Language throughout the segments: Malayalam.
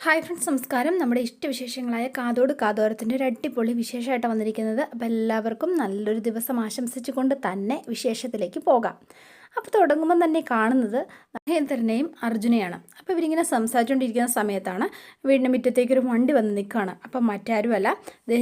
ഹായ് ഫ്രണ്ട്സ് നമസ്കാരം. നമ്മുടെ ഇഷ്ടവിശേഷങ്ങളായ കാതോട് കാതോരത്തിന്റെ ഒരു അടിപൊളി വിശേഷമായിട്ട് വന്നിരിക്കുന്നത്. അപ്പോൾ എല്ലാവർക്കും നല്ലൊരു ദിവസം ആശംസിച്ചുകൊണ്ട് തന്നെ വിശേഷത്തിലേക്ക് പോകാം. അപ്പോൾ തുടങ്ങുമ്പം തന്നെ കാണുന്നത് മഹേന്ദ്രനെയും അർജുനെയാണ്. അപ്പോൾ ഇവരിങ്ങനെ സംസാരിച്ചുകൊണ്ടിരിക്കുന്ന സമയത്താണ് വീടിന്റെ മുറ്റത്തേക്ക് ഒരു വണ്ടി വന്ന് നിൽക്കുകയാണ് അപ്പം മറ്റാരുമല്ല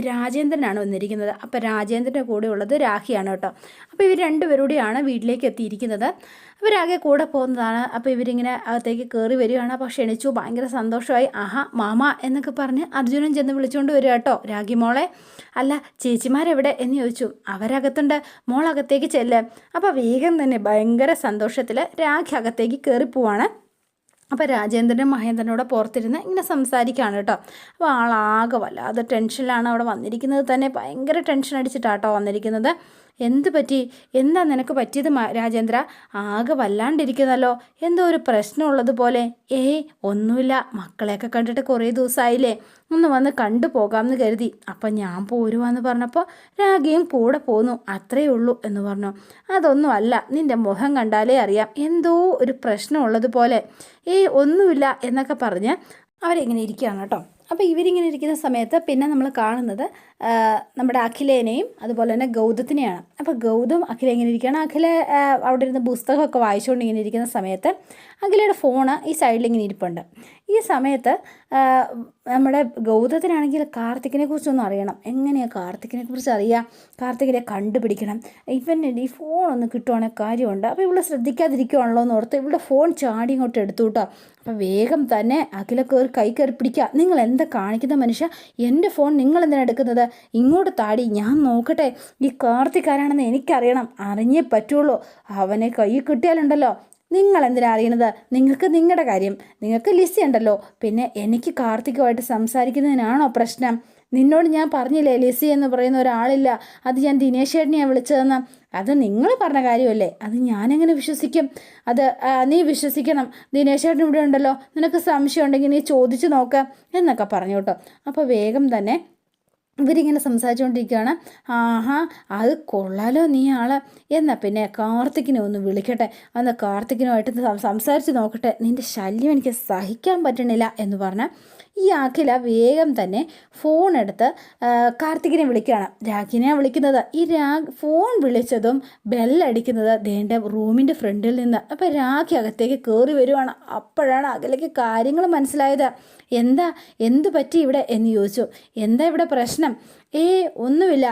രാജേന്ദ്രനാണ് വന്നിരിക്കുന്നത്. അപ്പോൾ രാജേന്ദ്രന്റെ കൂടെ ഉള്ളത് രാഖിയാണ് കേട്ടോ. അപ്പോൾ ഇവർ രണ്ടുപേരൂടെയാണ് വീട്ടിലേക്ക് എത്തിയിരിക്കുന്നത്. അപ്പോൾ രാഖി കൂടെ പോകുന്നതാണ്. അപ്പോൾ ഇവരിങ്ങനെ അകത്തേക്ക് കയറി വരികയാണ്. അപ്പോൾ ക്ഷണിച്ചു. ഭയങ്കര സന്തോഷമായി. ആഹാ മാമ എന്നൊക്കെ പറഞ്ഞ് അർജുനൻ ചെന്ന് വിളിച്ചുകൊണ്ട് വരിക കേട്ടോ. രാഖി മോളെ. അല്ല ചേച്ചിമാരെവിടെ? എന്ന് ചോദിച്ചു. അവരകത്തുണ്ട്. മോളകത്തേക്ക് ചെല്ല്. അപ്പോൾ വേഗം തന്നെ ഭയങ്കര സന്തോഷത്തിൽ രാഖി അകത്തേക്ക് കയറിപ്പോവാണ് അപ്പോൾ രാജേന്ദ്രനും മഹേന്ദ്രനോട് പുറത്തിരുന്ന് ഇങ്ങനെ സംസാരിക്കുകയാണ് കേട്ടോ. അപ്പോൾ ആളാകെ വല്ലാതെ ടെൻഷനിലാണ് അവിടെ വന്നിരിക്കുന്നത് തന്നെ. ഭയങ്കര ടെൻഷൻ അടിച്ചിട്ടാട്ടോ വന്നിരിക്കുന്നത്. എന്ത് പറ്റി? എന്താ നിനക്ക് പറ്റിയത് രാജേന്ദ്ര? ആകെ വല്ലാണ്ടിരിക്കുന്നല്ലോ. എന്തോ ഒരു പ്രശ്നമുള്ളതുപോലെ ഏയ് ഒന്നുമില്ല. മക്കളെയൊക്കെ കണ്ടിട്ട് കുറേ ദിവസമായില്ലേ ഒന്ന് വന്ന് കണ്ടു പോകാമെന്ന് കരുതി. അപ്പം ഞാൻ പോരുവാന്ന് പറഞ്ഞപ്പോൾ രാഗയും കൂടെ പോന്നു. അത്രയേ ഉള്ളൂ എന്ന് പറഞ്ഞു. അതൊന്നുമല്ല നിന്റെ മുഖം കണ്ടാലേ അറിയാം. എന്തോ ഒരു പ്രശ്നമുള്ളതുപോലെ ഏയ് ഒന്നുമില്ല എന്നൊക്കെ പറഞ്ഞ് അവരിങ്ങനെ ഇരിക്കുകയാണ് കേട്ടോ. അപ്പോൾ ഇവരിങ്ങനെ ഇരിക്കുന്ന സമയത്ത് പിന്നെ നമ്മൾ കാണുന്നത് നമ്മുടെ അഖിലേനെയും അതുപോലെ തന്നെ ഗൗതത്തിനെയാണ്. അപ്പോൾ ഗൗതം അഖില ഇങ്ങനെ ഇരിക്കുകയാണ്? അഖില അവിടെ ഇരുന്ന് പുസ്തകമൊക്കെ വായിച്ചുകൊണ്ട് ഇങ്ങനെ ഇരിക്കുന്ന സമയത്ത് അഖിലയുടെ ഫോണ് ഈ സൈഡിൽ ഇങ്ങനെ ഇരിപ്പുണ്ട്. ഈ സമയത്ത് നമ്മുടെ ഗൗതത്തിനാണെങ്കിൽ കാർത്തിക്കിനെ കുറിച്ചൊന്നും അറിയണം. എങ്ങനെയാണ് കാർത്തിക്കിനെ കുറിച്ച് അറിയാം? കാർത്തികിനെ കണ്ടുപിടിക്കണം. ഇവൻ ഈ ഫോൺ ഒന്ന് കിട്ടുവാണെങ്കിൽ കാര്യമുണ്ട്. അപ്പോൾ ഇവിടെ ശ്രദ്ധിക്കാതിരിക്കുവാണല്ലോ എന്ന് ഓർത്ത് ഇവിടെ ഫോൺ ചാടി ഇങ്ങോട്ട് എടുത്തു കേട്ടോ. അപ്പോൾ വേഗം തന്നെ അഖില കയറി കൈ കയറി പിടിക്കുക നിങ്ങൾ എന്താ കാണിക്കുന്ന മനുഷ്യ? എന്റെ ഫോൺ നിങ്ങൾ എന്തിനാണ് എടുക്കുന്നത്? ഇങ്ങോട്ട് താടി ഞാൻ നോക്കട്ടെ. ഈ കാർത്തിക് ആരാണെന്ന് എനിക്കറിയണം. അറിഞ്ഞേ പറ്റുള്ളൂ. അവനെ കൈ കിട്ടിയാലുണ്ടല്ലോ. നിങ്ങൾ എന്തിനാ അറിയണത്? നിങ്ങൾക്ക് നിങ്ങളുടെ കാര്യം. നിങ്ങൾക്ക് ലിസി ഉണ്ടല്ലോ. പിന്നെ എനിക്ക് കാർത്തികമായിട്ട് സംസാരിക്കുന്നതിനാണോ പ്രശ്നം? നിന്നോട് ഞാൻ പറഞ്ഞില്ലേ ലിസി എന്ന് പറയുന്ന ഒരാളില്ല. അത് ഞാൻ ദിനേശ് ചേട്ടനെയാണ് വിളിച്ചതെന്ന്. അത് നിങ്ങൾ പറഞ്ഞ കാര്യമല്ലേ? അത് ഞാനെങ്ങനെ വിശ്വസിക്കും? അത് നീ വിശ്വസിക്കണം. ദിനേശ് ചേട്ടൻ ഇവിടെ ഉണ്ടല്ലോ. നിനക്ക് സംശയം ഉണ്ടെങ്കിൽ നീ ചോദിച്ചു നോക്ക് എന്നൊക്കെ പറഞ്ഞു കേട്ടോ. അപ്പോൾ വേഗം തന്നെ ഇവരിങ്ങനെ സംസാരിച്ചുകൊണ്ടിരിക്കുകയാണ് ആഹാ അത് കൊള്ളാലോ നീ ആൾ. എന്നാൽ പിന്നെ കാർത്തിക്കിനെ ഒന്ന് വിളിക്കട്ടെ. അന്ന് കാർത്തിക്കിനുമായിട്ട് സംസാരിച്ച് നോക്കട്ടെ. നിന്റെ ശല്യം എനിക്ക് സഹിക്കാൻ പറ്റണില്ല എന്ന് പറഞ്ഞാൽ ഈ അഖില വേഗം തന്നെ ഫോൺ എടുത്ത് കാർത്തികിനെ വിളിക്കുകയാണ്. രാഖിനെ വിളിക്കുന്നത്. ഈ രാ ഫോൺ വിളിച്ചതും ബെല്ലടിക്കുന്നത് ദേണ്ട റൂമിന്റെ ഫ്രണ്ടിൽ നിന്ന്. അപ്പോൾ രാഖി അകത്തേക്ക് കയറി വരുവാണ്. അപ്പോഴാണ് അകലേക്ക് കാര്യങ്ങൾ മനസ്സിലായത്. എന്താ എന്ത് പറ്റി ഇവിടെ എന്ന് ചോദിച്ചു. എന്താ ഇവിടെ പ്രശ്നം? ഏ ഒന്നുമില്ല.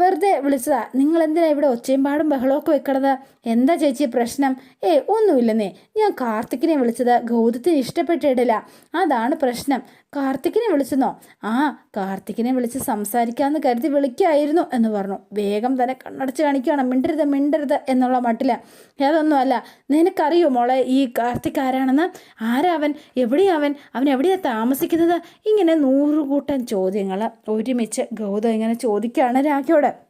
വെറുതെ വിളിച്ചതാ. നിങ്ങൾ എന്തിനാ ഇവിടെ ഒച്ചയും പാടും ബഹളമൊക്കെ വെക്കണത്? എന്താ ചേച്ചി പ്രശ്നം? ഏ ഒന്നുമില്ലെന്നേ. ഞാൻ കാർത്തിക്കിനെ വിളിച്ചത് ഗൗതത്തിന് ഇഷ്ടപ്പെട്ടിടില്ല അതാണ് പ്രശ്നം. കാർത്തിക്കിനെ വിളിച്ചെന്നോ? ആ കാർത്തിക്കിനെ വിളിച്ച് സംസാരിക്കാമെന്ന് കരുതി വിളിക്കായിരുന്നു എന്ന് പറഞ്ഞു. വേഗം തന്നെ കണ്ണടച്ച് കാണിക്കുകയാണ് മിണ്ടരുത് മിണ്ടരുത് എന്നുള്ള മട്ടിൽ അതൊന്നുമല്ല നിനക്കറിയോ മോളെ ഈ കാർത്തിക് ആരാണെന്ന് ആരാവൻ എവിടെയാവൻ അവൻ? എവിടെയാണ് താമസിക്കുന്നത്? ഇങ്ങനെ നൂറുകൂട്ടം ചോദ്യങ്ങൾ ഒരുമിച്ച് ഗൗതം ഇങ്ങനെ ചോദിക്കുകയാണ് രാഖിയോട്.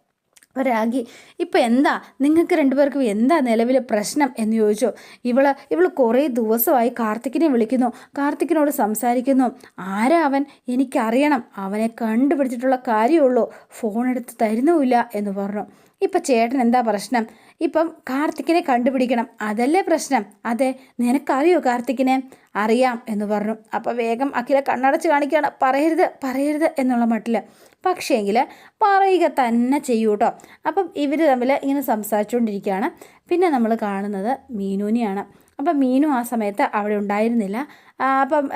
രാഗി. ഇപ്പം എന്താ? നിങ്ങൾക്ക് രണ്ടുപേർക്കും എന്താ നിലവിലെ പ്രശ്നം എന്ന് ചോദിച്ചു. ഇവൾ ഇവൾ കുറേ ദിവസമായി കാർത്തിക്കിനെ വിളിക്കുന്നു. കാർത്തിക്കിനോട് സംസാരിക്കുന്നു. ആരാ അവൻ? എനിക്കറിയണം. അവനെ കണ്ടുപിടിച്ചിട്ടുള്ള കാര്യമുള്ളൂ ഫോൺ എടുത്ത് തരുന്നുമില്ല എന്ന് പറഞ്ഞു. ഇപ്പം ചേട്ടൻ എന്താ പ്രശ്നം? ഇപ്പം കാർത്തിക്കിനെ കണ്ടുപിടിക്കണം. അതല്ലേ പ്രശ്നം? അതെ നിനക്കറിയോ കാർത്തിക്കിനെ? അറിയാം എന്ന് പറഞ്ഞു. അപ്പോൾ വേഗം അഖില കണ്ണടച്ച് കാണിക്കുകയാണ്. പറയരുത് പറയരുത് എന്നുള്ള മട്ടിൽ പക്ഷേങ്കിൽ പറയുക തന്നെ ചെയ്യൂ കേട്ടോ അപ്പം ഇവർ തമ്മിൽ ഇങ്ങനെ സംസാരിച്ചുകൊണ്ടിരിക്കുകയാണ് പിന്നെ നമ്മൾ കാണുന്നത് മീനുവിനെയാണ്. അപ്പം മീനു ആ സമയത്ത് അവിടെ ഉണ്ടായിരുന്നില്ല. അപ്പം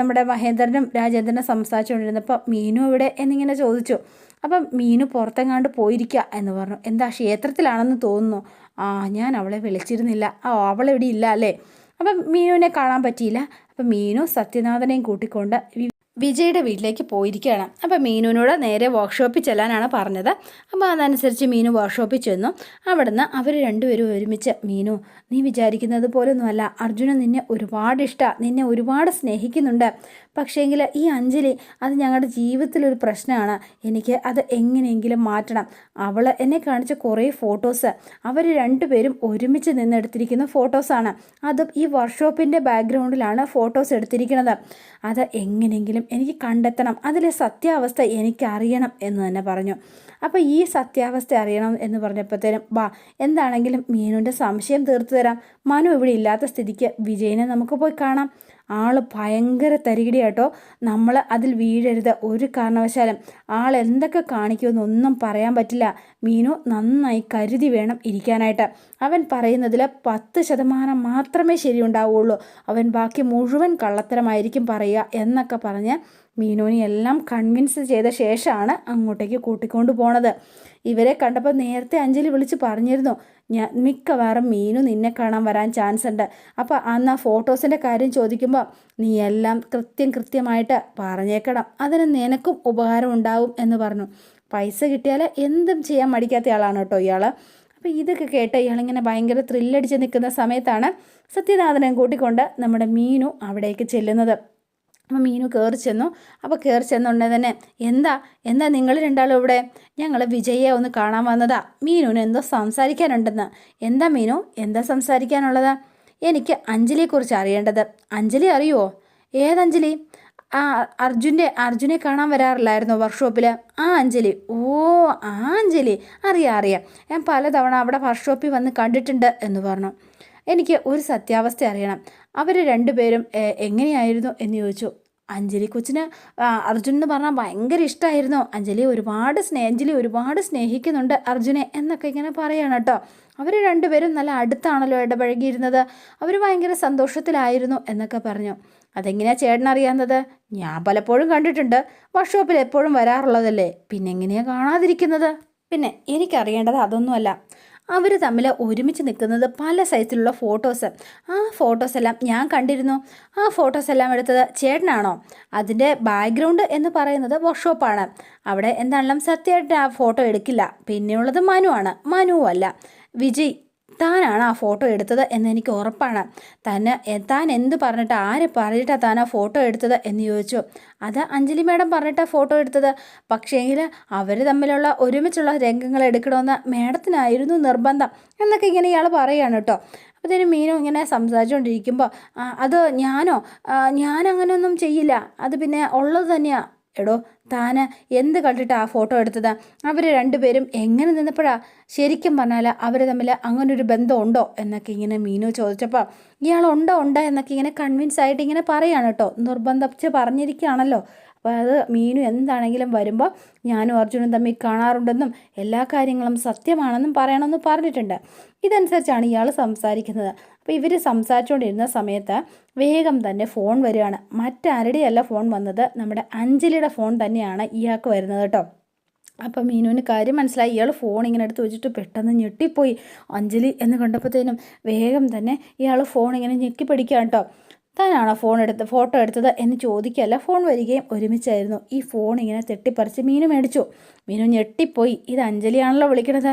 നമ്മുടെ മഹേന്ദ്രനും രാജേന്ദ്രനും സംസാരിച്ചുകൊണ്ടിരുന്നപ്പോൾ മീനു ഇവിടെ എന്നിങ്ങനെ ചോദിച്ചു. അപ്പം മീനു പുറത്തെങ്ങാണ്ട് പോയിരിക്കുക എന്ന് പറഞ്ഞു. എന്താ ക്ഷേത്രത്തിലാണെന്ന് തോന്നുന്നു. ആ ഞാൻ അവളെ വിളിച്ചിരുന്നില്ല. ആ അവളെവിടെ ഇല്ല അല്ലേ? അപ്പം മീനുവിനെ കാണാൻ പറ്റിയില്ല. അപ്പം മീനു സത്യനാഥനെയും കൂട്ടിക്കൊണ്ട് വിജയുടെ വീട്ടിലേക്ക് പോയിരിക്കുകയാണ്. അപ്പോൾ മീനുവിനോട് നേരെ വർക്ക്ഷോപ്പിൽ ചെല്ലാനാണ് പറഞ്ഞത്. അപ്പോൾ അതനുസരിച്ച് മീനു വർക്ക്ഷോപ്പിൽ ചെന്നു. അവിടുന്ന് അവർ രണ്ടുപേരും ഒരുമിച്ച് മീനു നീ വിചാരിക്കുന്നത് പോലൊന്നുമല്ല. അർജുന നിന്നെ ഒരുപാട് ഇഷ്ടമാണ് നിന്നെ ഒരുപാട് സ്നേഹിക്കുന്നുണ്ട്. പക്ഷേങ്കിൽ ഈ അഞ്ജലി അത് ഞങ്ങളുടെ ജീവിതത്തിലൊരു പ്രശ്നമാണ് എനിക്ക് അത് എങ്ങനെയെങ്കിലും മാറ്റണം. അവൾ എന്നെ കാണിച്ച കുറേ ഫോട്ടോസ്. അവർ രണ്ടുപേരും ഒരുമിച്ച് നിന്നെടുത്തിരിക്കുന്ന ഫോട്ടോസാണ്. അതും ഈ വർക്ക്ഷോപ്പിന്റെ ബാക്ക്ഗ്രൗണ്ടിലാണ് ഫോട്ടോസ് എടുത്തിരിക്കുന്നത്. അത് എങ്ങനെയെങ്കിലും എനിക്ക് കണ്ടെത്തണം. അതിലെ സത്യാവസ്ഥ എനിക്കറിയണം എന്ന് തന്നെ പറഞ്ഞു. അപ്പോൾ ഈ സത്യാവസ്ഥ അറിയണം എന്ന് പറഞ്ഞപ്പോഴത്തേനും വാ എന്താണെങ്കിലും മീനുവിന്റെ സംശയം തീർത്തു തരാം മനു ഇവിടെ ഇല്ലാത്ത സ്ഥിതിക്ക് വിജയനെ നമുക്ക് പോയി കാണാം. ആൾ ഭയങ്കര തരികിടി കേട്ടോ നമ്മൾ അതിൽ വീഴരുത്. ഒരു കാരണവശാലും ആൾ എന്തൊക്കെ കാണിക്കുമെന്നൊന്നും പറയാൻ പറ്റില്ല. മീനു നന്നായി കരുതി വേണം ഇരിക്കാനായിട്ട്. അവൻ പറയുന്നതിൽ പത്ത് ശതമാനം മാത്രമേ ശരിയുണ്ടാവുള്ളൂ. അവൻ ബാക്കി മുഴുവൻ കള്ളത്തരമായിരിക്കും പറയുക എന്നൊക്കെ പറഞ്ഞ് മീനുവിനെ എല്ലാം കൺവിൻസ് ചെയ്ത ശേഷമാണ് അങ്ങോട്ടേക്ക് കൂട്ടിക്കൊണ്ട് പോണത്. ഇവരെ കണ്ടപ്പോൾ നേരത്തെ അഞ്ജലി വിളിച്ച് പറഞ്ഞിരുന്നു ഞാൻ മിക്കവാറും മീനു നിന്നെ കാണാൻ വരാൻ ചാൻസ് ഉണ്ട്. അപ്പോൾ അന്ന് ആ ഫോട്ടോസിന്റെ കാര്യം ചോദിക്കുമ്പോൾ നീ എല്ലാം കൃത്യം കൃത്യമായിട്ട് പറഞ്ഞേക്കണം അതിന് നിനക്കും ഉപകാരം ഉണ്ടാവും എന്ന് പറഞ്ഞു. പൈസ കിട്ടിയാൽ എന്തും ചെയ്യാൻ മടിക്കാത്ത ആളാണ് കേട്ടോ ഇയാൾ അപ്പോൾ ഇതൊക്കെ കേട്ട് ഇയാളിങ്ങനെ ഭയങ്കര ത്രില്ലടിച്ച് നിൽക്കുന്ന സമയത്താണ് സത്യനാഥനെ കൂട്ടിക്കൊണ്ട് നമ്മുടെ മീനു അവിടേക്ക് ചെല്ലുന്നത്. അപ്പോൾ മീനു കയറി ചെന്നു. അപ്പോൾ കയറി ചെന്നുണ്ടെ തന്നെ എന്താ? എന്താ നിങ്ങൾ രണ്ടാളും ഇവിടെ? ഞങ്ങൾ വിജയെ ഒന്ന് കാണാൻ വന്നതാ. മീനുവിന് എന്തോ സംസാരിക്കാനുണ്ടെന്ന്. എന്താ മീനു? എന്താ സംസാരിക്കാനുള്ളത്? എനിക്ക് അഞ്ജലിയെക്കുറിച്ച് അറിയേണ്ടത്. അഞ്ജലി അറിയുമോ ഏതഞ്ജലി ആ അർജുന്റെ അർജുനെ കാണാൻ വരാറില്ലായിരുന്നു വർക്ക്ഷോപ്പിൽ ആ അഞ്ജലി. ഓ ആ അഞ്ജലി. അറിയാം അറിയാം. ഞാൻ പലതവണ അവിടെ വർക്ക്ഷോപ്പിൽ വന്ന് കണ്ടിട്ടുണ്ട് എന്ന് പറഞ്ഞു. എനിക്ക് ഒരു സത്യാവസ്ഥ അറിയണം. അവർ രണ്ടുപേരും എങ്ങനെയായിരുന്നു എന്ന് ചോദിച്ചു. അഞ്ജലി കൊച്ചിന് അർജുൻ എന്ന് പറഞ്ഞാൽ ഭയങ്കര ഇഷ്ടമായിരുന്നു അഞ്ജലി ഒരുപാട് സ്നേഹ അഞ്ജലി ഒരുപാട് സ്നേഹിക്കുന്നുണ്ട് അർജുനെ എന്നൊക്കെ ഇങ്ങനെ പറയണം കേട്ടോ. അവർ രണ്ടുപേരും നല്ല അടുത്താണല്ലോ ഇടപഴകിയിരുന്നത്. അവർ ഭയങ്കര സന്തോഷത്തിലായിരുന്നു എന്നൊക്കെ പറഞ്ഞു. അതെങ്ങനെയാ ചേട്ടൻ അറിയാവുന്നത്? ഞാൻ പലപ്പോഴും കണ്ടിട്ടുണ്ട്. വർക്ക്ഷോപ്പിൽ എപ്പോഴും വരാറുള്ളതല്ലേ? പിന്നെ എങ്ങനെയാണ് കാണാതിരിക്കുന്നത്? പിന്നെ എനിക്കറിയേണ്ടത് അതൊന്നുമല്ല. അവർ തമ്മിൽ ഒരുമിച്ച് നിൽക്കുന്നത് പല സൈസിലുള്ള ഫോട്ടോസ്. ആ ഫോട്ടോസ് എല്ലാം ഞാൻ കണ്ടിരുന്നു. ആ ഫോട്ടോസ് എല്ലാം എടുത്തത് ചേട്ടനാണോ? അതിന്റെ ബാക്ക്ഗ്രൗണ്ട് എന്ന് പറയുന്നത് വർക്ക്ഷോപ്പാണ്. അവിടെ എന്താണെങ്കിലും സത്യമായിട്ട് ആ ഫോട്ടോ എടുക്കില്ല. പിന്നെയുള്ളത് മനു ആണ് മനുവല്ല. വിജയ് താനാണ് ആ ഫോട്ടോ എടുത്തത് എന്ന് എനിക്ക് ഉറപ്പാണ്. തന്നെ താൻ എന്ത് പറഞ്ഞിട്ട് ആര് പറഞ്ഞിട്ടാണ് താൻ ആ ഫോട്ടോ എടുത്തത് എന്ന് ചോദിച്ചു. അത് അഞ്ജലി മാഡം പറഞ്ഞിട്ടാണ് ഫോട്ടോ എടുത്തത്. പക്ഷേങ്കിൽ അവർ തമ്മിലുള്ള ഒരുമിച്ചുള്ള രംഗങ്ങൾ എടുക്കണമെന്ന് മാഡത്തിനായിരുന്നു നിർബന്ധം എന്നൊക്കെ ഇങ്ങനെ ഇയാൾ പറയുകയാണ് കേട്ടോ. അപ്പോഴത്തേനും മീനു ഇങ്ങനെ സംസാരിച്ചുകൊണ്ടിരിക്കുമ്പോൾ അത് ഞാനോ? ഞാൻ അങ്ങനെയൊന്നും ചെയ്യില്ല. അത് പിന്നെ ഉള്ളത് തന്നെയാണ് എടോ താന് എന്ത് കണ്ടിട്ട് ആ ഫോട്ടോ എടുത്തത്? അവർ രണ്ടുപേരും എങ്ങനെ നിന്നപ്പോഴാ ശരിക്കും പറഞ്ഞാൽ അവർ തമ്മിൽ അങ്ങനൊരു ബന്ധമുണ്ടോ എന്നൊക്കെ ഇങ്ങനെ മീനു ചോദിച്ചപ്പോൾ ഇയാൾ ഉണ്ടോ ഉണ്ടോ എന്നൊക്കെ ഇങ്ങനെ കൺവിൻസ് ആയിട്ട് ഇങ്ങനെ പറയുകയാണ് കേട്ടോ നിർബന്ധിച്ച് പറഞ്ഞിരിക്കുകയാണല്ലോ. അപ്പോൾ അത് മീനു എന്താണെങ്കിലും വരുമ്പോൾ ഞാനും അർജുനും തമ്മിൽ കാണാറുണ്ടെന്നും എല്ലാ കാര്യങ്ങളും സത്യമാണെന്നും പറയണമെന്ന് പറഞ്ഞിട്ടുണ്ട്. ഇതനുസരിച്ചാണ് ഇയാൾ സംസാരിക്കുന്നത്. അപ്പോൾ ഇവർ സംസാരിച്ചുകൊണ്ടിരുന്ന സമയത്ത് വേഗം തന്നെ ഫോൺ വരികയാണ്. മറ്റാരുടെയല്ല ഫോൺ വന്നത്? നമ്മുടെ അഞ്ജലിയുടെ ഫോൺ തന്നെയാണ് ഇയാൾക്ക് വരുന്നത് കേട്ടോ. അപ്പം മീനുവിന് കാര്യം മനസ്സിലായി. ഇയാൾ ഫോൺ ഇങ്ങനെ എടുത്ത് വെച്ചിട്ട് പെട്ടെന്ന് ഞെട്ടിപ്പോയി. അഞ്ജലി എന്ന് കണ്ടപ്പോഴത്തേനും വേഗം തന്നെ ഇയാൾ ഫോൺ ഇങ്ങനെ ഞെക്കി പിടിക്കുകയാണ് കേട്ടോ. താനാണോ ഫോൺ എടുത്ത് ഫോട്ടോ എടുത്തത് എന്ന് ചോദിക്കുകയല്ല ഫോൺ വരികയും ഒരുമിച്ചായിരുന്നു. ഈ ഫോൺ ഇങ്ങനെ തെട്ടിപ്പറിച്ച് മീനു മേടിച്ചു. മീനു ഞെട്ടിപ്പോയി. ഇത് അഞ്ജലിയാണല്ലോ വിളിക്കണത്.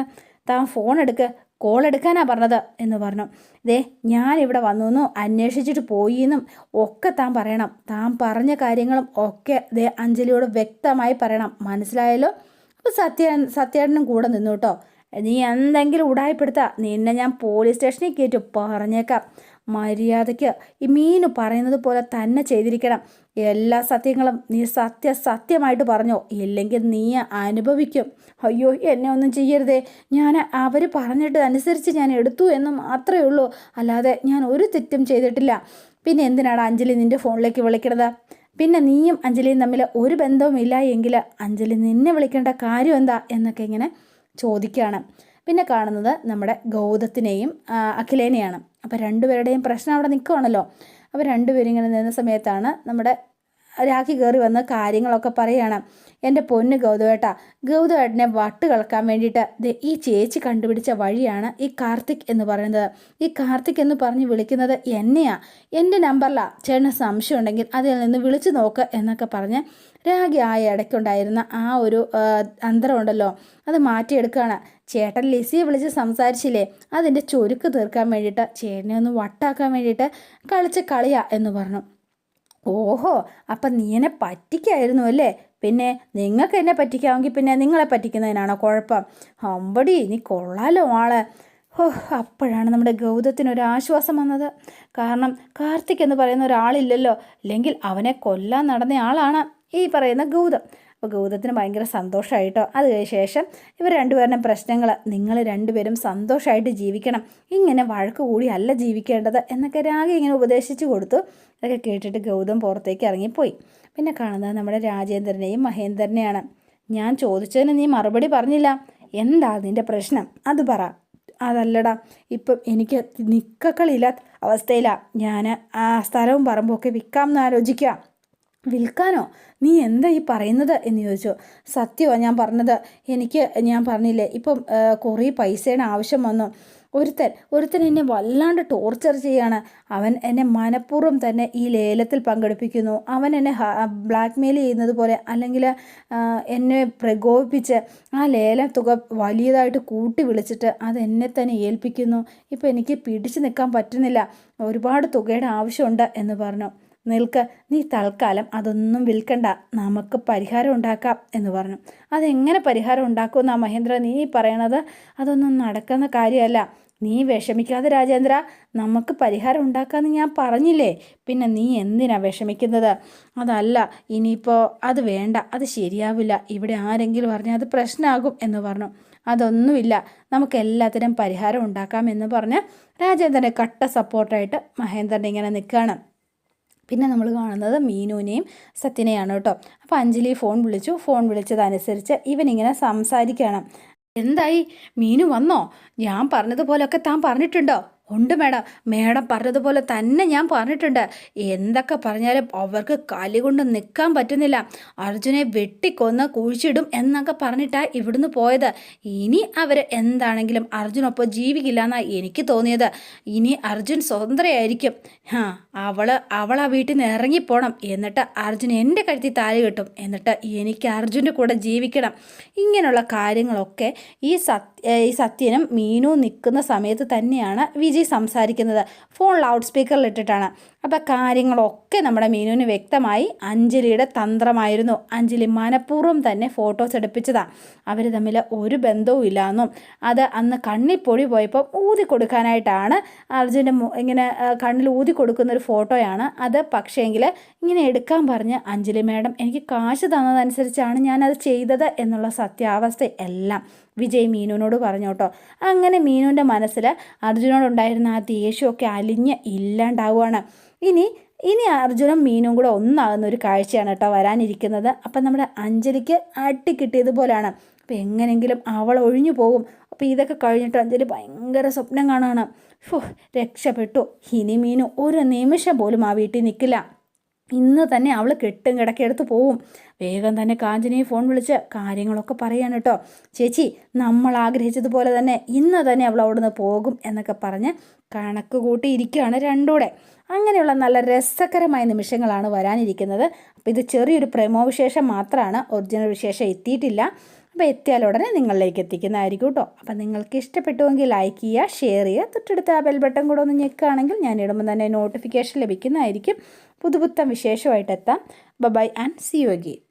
താൻ ഫോൺ എടുക്ക്. കോൾ എടുക്കാനാ പറഞ്ഞത് എന്ന് പറഞ്ഞു. ദേ ഞാൻ ഇവിടെ വന്നു എന്നും അന്വേഷിച്ചിട്ട് പോയി എന്നും ഒക്കെ താൻ പറയണം. താൻ പറഞ്ഞ കാര്യങ്ങളും ഒക്കെ ദേ അഞ്ജലിയോട് വ്യക്തമായി പറയണം. മനസ്സിലായല്ലോ? അപ്പോൾ സത്യ സത്യേട്ടനും കൂടെ നിന്നു കേട്ടോ. നീ എന്തെങ്കിലും ഉടായ്പെടുത്താ. നിന്നെ ഞാൻ പോലീസ് സ്റ്റേഷനിൽ കയറ്റും. പറഞ്ഞേക്കാം. മര്യാദയ്ക്ക് ഈ മീനു പറയുന്നത് പോലെ തന്നെ ചെയ്തിരിക്കണം. എല്ലാ സത്യങ്ങളും നീ സത്യ സത്യമായിട്ട് പറഞ്ഞോ. ഇല്ലെങ്കിൽ നീ അനുഭവിക്കും. അയ്യോ എന്നെ ഒന്നും ചെയ്യരുതേ. ഞാൻ അവർ പറഞ്ഞിട്ട് അനുസരിച്ച് ഞാൻ എടുത്തു എന്ന് മാത്രമേ ഉള്ളൂ. അല്ലാതെ ഞാൻ ഒരു തെറ്റും ചെയ്തിട്ടില്ല. പിന്നെ എന്തിനാണ് അഞ്ജലി നിന്റെ ഫോണിലേക്ക് വിളിക്കണത്? പിന്നെ നീയും അഞ്ജലിയും തമ്മിൽ ഒരു ബന്ധവും ഇല്ല എങ്കിൽ അഞ്ജലി നിന്നെ വിളിക്കേണ്ട കാര്യം എന്താ എന്നൊക്കെ ഇങ്ങനെ ചോദിക്കുകയാണ്. പിന്നെ കാണുന്നത് നമ്മുടെ ഗൗതത്തിനെയും അഖിലേനെയാണ്. അപ്പോൾ രണ്ടുപേരുടെയും പ്രശ്നം അവിടെ നിൽക്കുവാണല്ലോ. അപ്പോൾ രണ്ടുപേരും ഇങ്ങനെ നിന്ന സമയത്താണ് നമ്മുടെ രാഖി കയറി വന്ന് കാര്യങ്ങളൊക്കെ പറയുകയാണ് എന്റെ പൊന്ന് ഗൗതവേട്ട ഗൗതവേട്ടനെ വട്ട് കളക്കാൻ വേണ്ടിയിട്ട് ഈ ചേച്ചി കണ്ടുപിടിച്ച വഴിയാണ് ഈ കാർത്തിക് എന്ന് പറയുന്നത്. ഈ കാർത്തിക് എന്ന് പറഞ്ഞ് വിളിക്കുന്നത് എന്നെയാ. എന്റെ നമ്പറിലാണ് ചേട്ടന് സംശയം ഉണ്ടെങ്കിൽ അതിൽ നിന്ന് വിളിച്ചു നോക്ക് എന്നൊക്കെ പറഞ്ഞ് രാഗി ആ ഇടയ്ക്കുണ്ടായിരുന്ന ആ ഒരു അന്തരം ഉണ്ടല്ലോ അത് മാറ്റിയെടുക്കുകയാണ്. ചേട്ടൻ ലിസിയെ വിളിച്ച് സംസാരിച്ചില്ലേ? അതിന്റെ ചുരുക്ക് തീർക്കാൻ വേണ്ടിയിട്ട് ചേട്ടനെ ഒന്ന് വട്ടാക്കാൻ വേണ്ടിയിട്ട് കളിച്ച കളിയാ എന്ന് പറഞ്ഞു. ഓഹോ അപ്പം നീ എന്നെ പറ്റിക്കായിരുന്നു അല്ലേ? പിന്നെ നിങ്ങൾക്ക് എന്നെ പറ്റിക്കാമെങ്കിൽ പിന്നെ നിങ്ങളെ പറ്റിക്കുന്നതിനാണോ കുഴപ്പം? അമ്പടി നീ കൊള്ളാലോ ആളെ. ഓ അപ്പോഴാണ് നമ്മുടെ ഗൗതത്തിന് ആശ്വാസം വന്നത്. കാരണം കാർത്തിക് എന്ന് പറയുന്ന ഒരാളില്ലല്ലോ. അല്ലെങ്കിൽ അവനെ കൊല്ലാൻ നടന്ന ആളാണ് ഈ പറയുന്ന ഗൗതം. അപ്പോൾ ഗൗതത്തിന് ഭയങ്കര സന്തോഷമായിട്ടോ അത് ശേഷം ഇവർ രണ്ടുപേരുടെ പ്രശ്നങ്ങൾ നിങ്ങൾ രണ്ടുപേരും സന്തോഷമായിട്ട് ജീവിക്കണം. ഇങ്ങനെ വഴക്ക് കൂടി അല്ല ജീവിക്കേണ്ടത് എന്നൊക്കെ രാഗി ഇങ്ങനെ ഉപദേശിച്ചു കൊടുത്തു. അതൊക്കെ കേട്ടിട്ട് ഗൗതം പുറത്തേക്ക് ഇറങ്ങിപ്പോയി. പിന്നെ കാണുന്നത് നമ്മുടെ രാജേന്ദ്രനെയും മഹേന്ദ്രനെയാണ്. ഞാൻ ചോദിച്ചതിന് നീ മറുപടി പറഞ്ഞില്ല. എന്താ നിന്റെ പ്രശ്നം? അത് പറ. അതല്ലടാ ഇപ്പം എനിക്ക് നിക്കക്കളില്ലാത്ത അവസ്ഥയിലാണ് ഞാൻ ആ സ്ഥലവും പറമ്പൊക്കെ വിൽക്കാം എന്ന് ആലോചിക്കുക വിൽക്കാനോ? നീ എന്താ ഈ പറയുന്നത്? എന്ന് ചോദിച്ചു. സത്യമാണ് ഞാൻ പറഞ്ഞത് എനിക്ക് ഞാൻ പറഞ്ഞില്ലേ ഇപ്പം കുറേ പൈസയുടെ ആവശ്യം വന്നു. ഒരുത്തൻ ഒരുത്തൻ എന്നെ വല്ലാണ്ട് ടോർച്ചർ ചെയ്യാണ്. അവൻ എന്നെ മനഃപൂർവം തന്നെ ഈ ലേലത്തിൽ പങ്കെടുപ്പിക്കുന്നു. അവൻ എന്നെ ബ്ലാക്ക് മെയിൽ ചെയ്യുന്നത് പോലെ അല്ലെങ്കിൽ എന്നെ പ്രകോപിപ്പിച്ച് ആ ലേല തുക വലിയതായിട്ട് കൂട്ടി വിളിച്ചിട്ട് അത് എന്നെ തന്നെ ഏൽപ്പിക്കുന്നു. ഇപ്പോൾ എനിക്ക് പിടിച്ചു നിൽക്കാൻ പറ്റുന്നില്ല. ഒരുപാട് തുകയുടെ ആവശ്യമുണ്ട് എന്ന് പറഞ്ഞു. നിൽക്ക്. നീ തൽക്കാലം അതൊന്നും വിൽക്കണ്ട. നമുക്ക് പരിഹാരം ഉണ്ടാക്കാം എന്ന് പറഞ്ഞു. അതെങ്ങനെ പരിഹാരം ഉണ്ടാക്കുമെന്നാ മഹേന്ദ്ര നീ പറയണത്? അതൊന്നും നടക്കുന്ന കാര്യമല്ല. നീ വിഷമിക്കാതെ രാജേന്ദ്ര നമുക്ക് പരിഹാരം ഉണ്ടാക്കാമെന്ന് ഞാൻ പറഞ്ഞില്ലേ? പിന്നെ നീ എന്തിനാ വിഷമിക്കുന്നത്? അതല്ല ഇനിയിപ്പോൾ അത് വേണ്ട. അത് ശരിയാവില്ല. ഇവിടെ ആരെങ്കിലും പറഞ്ഞാൽ അത് പ്രശ്നമാകും എന്ന് പറഞ്ഞു. അതൊന്നുമില്ല. നമുക്ക് എല്ലാത്തിനും പരിഹാരം ഉണ്ടാക്കാം എന്ന് പറഞ്ഞ് രാജേന്ദ്രനെ കട്ട സപ്പോർട്ടായിട്ട് മഹേന്ദ്രൻ ഇങ്ങനെ നിൽക്കുകയാണ് പിന്നെ നമ്മൾ കാണുന്നത് മീനുവിനെയും സത്യനെയാണ് കേട്ടോ. അപ്പോൾ അഞ്ജലി ഫോൺ വിളിച്ചു. ഫോൺ വിളിച്ചതനുസരിച്ച് ഇവനിങ്ങനെ സംസാരിക്കണം എന്തായി? മീനു വന്നോ? ഞാൻ പറഞ്ഞതുപോലൊക്കെ താൻ പറഞ്ഞിട്ടുണ്ടോ? ഉണ്ട് മേഡം. മേഡം പറഞ്ഞതുപോലെ തന്നെ ഞാൻ പറഞ്ഞിട്ടുണ്ട്. എന്തൊക്കെ പറഞ്ഞാലും അവർക്ക് കലി കൊണ്ട് നിൽക്കാൻ പറ്റുന്നില്ല. അർജുനെ വെട്ടിക്കൊന്ന് കുഴിച്ചിടും എന്നൊക്കെ പറഞ്ഞിട്ടാണ് ഇവിടുന്ന് പോയത്. ഇനി അവർ എന്താണെങ്കിലും അർജുനൊപ്പം ജീവിക്കില്ല എന്നാണ് എനിക്ക് തോന്നിയത്. ഇനി അർജുൻ സ്വതന്ത്രയായിരിക്കും. ആ അവൾ അവൾ ആ വീട്ടിൽ നിന്ന് ഇറങ്ങിപ്പോണം. എന്നിട്ട് അർജുൻ എന്റെ കഴുത്തിൽ താലി കിട്ടും. എന്നിട്ട് എനിക്ക് അർജുന്റെ കൂടെ ജീവിക്കണം. ഇങ്ങനെയുള്ള കാര്യങ്ങളൊക്കെ ഈ സത്യ ഈ സത്യനും മീനു നിൽക്കുന്ന സമയത്ത് തന്നെയാണ് വിജയ് സംസാരിക്കുന്നത് ഫോൺ ലൗഡ് സ്പീക്കറിൽ ഇട്ടിട്ടാണ്. അപ്പോൾ കാര്യങ്ങളൊക്കെ നമ്മുടെ മീനുവിന് വ്യക്തമായി അഞ്ജലിയുടെ തന്ത്രമായിരുന്നു. അഞ്ജലി മനഃപൂർവം തന്നെ ഫോട്ടോസ് എടുപ്പിച്ചതാണ് അവർ തമ്മിൽ ഒരു ബന്ധവും ഇല്ലാന്നും അത് അന്ന് കണ്ണിൽ പൊടി പോയപ്പോൾ ഊതി കൊടുക്കാനായിട്ടാണ് അർജുന്റെ ഇങ്ങനെ കണ്ണിൽ ഊതി കൊടുക്കുന്ന ഒരു ഫോട്ടോയാണ് അത്. പക്ഷേങ്കിൽ ഇങ്ങനെ എടുക്കാൻ പറഞ്ഞ് അഞ്ജലി മാഡം എനിക്ക് കാശ് തന്നതനുസരിച്ചാണ് ഞാനത് ചെയ്തത് എന്നുള്ള സത്യാവസ്ഥ എല്ലാം വിജയ് മീനുവിനോട് പറഞ്ഞു കേട്ടോ. അങ്ങനെ മീനുവിന്റെ മനസ്സിൽ അർജുനോടുണ്ടായിരുന്ന ആ ദേഷ്യമൊക്കെ അലിഞ്ഞ് ഇല്ലാണ്ടാവുകയാണ്. ഇനി ഇനി അർജുനും മീനും കൂടെ ഒന്നാകുന്ന ഒരു കാഴ്ചയാണ് കേട്ടോ വരാനിരിക്കുന്നത്. അപ്പം നമ്മുടെ അഞ്ജലിക്ക് അട്ടി കിട്ടിയതുപോലെയാണ് അപ്പം എങ്ങനെങ്കിലും അവൾ ഒഴിഞ്ഞു പോകും. അപ്പോൾ ഇതൊക്കെ കഴിഞ്ഞിട്ട് അഞ്ജലി ഭയങ്കര സ്വപ്നം കാണുകയാണ്. ഫോ രക്ഷപ്പെട്ടു. ഇനി മീനു ഒരു നിമിഷം പോലും ആ വീട്ടിൽ നിൽക്കില്ല. ഇന്ന് തന്നെ അവൾ കെട്ടും കിടക്കെടുത്ത് പോവും. വേഗം തന്നെ കാഞ്ചനയെ ഫോൺ വിളിച്ച് കാര്യങ്ങളൊക്കെ പറയാണ് കേട്ടോ ചേച്ചി നമ്മൾ ആഗ്രഹിച്ചതുപോലെ തന്നെ ഇന്ന് തന്നെ അവൾ അവിടുന്ന് പോകും എന്നൊക്കെ പറഞ്ഞ് കണക്ക് കൂട്ടി ഇരിക്കുകയാണ് രണ്ടൂടെ അങ്ങനെയുള്ള നല്ല രസകരമായ നിമിഷങ്ങളാണ് വരാനിരിക്കുന്നത്. അപ്പോൾ ഇത് ചെറിയൊരു പ്രമോ വിശേഷം മാത്രമാണ് ഒറിജിനൽ വിശേഷം എത്തിയിട്ടില്ല. അപ്പോൾ എത്തിയാൽ ഉടനെ നിങ്ങളിലേക്ക് എത്തിക്കുന്നതായിരിക്കും കേട്ടോ അപ്പോൾ നിങ്ങൾക്ക് ഇഷ്ടപ്പെട്ടുവെങ്കിൽ ലൈക്ക് ചെയ്യുക ഷെയർ ചെയ്യുക. തൊട്ടടുത്ത് ആ ബെൽ ബട്ടൺ കൂടെ ഒന്ന് ഞെക്കുകയാണെങ്കിൽ ഞാൻ ഇടുമ്പോൾ തന്നെ നോട്ടിഫിക്കേഷൻ ലഭിക്കുന്നതായിരിക്കും. പുതുപുത്തം വിശേഷമായിട്ട് എത്താം. Bye and see you again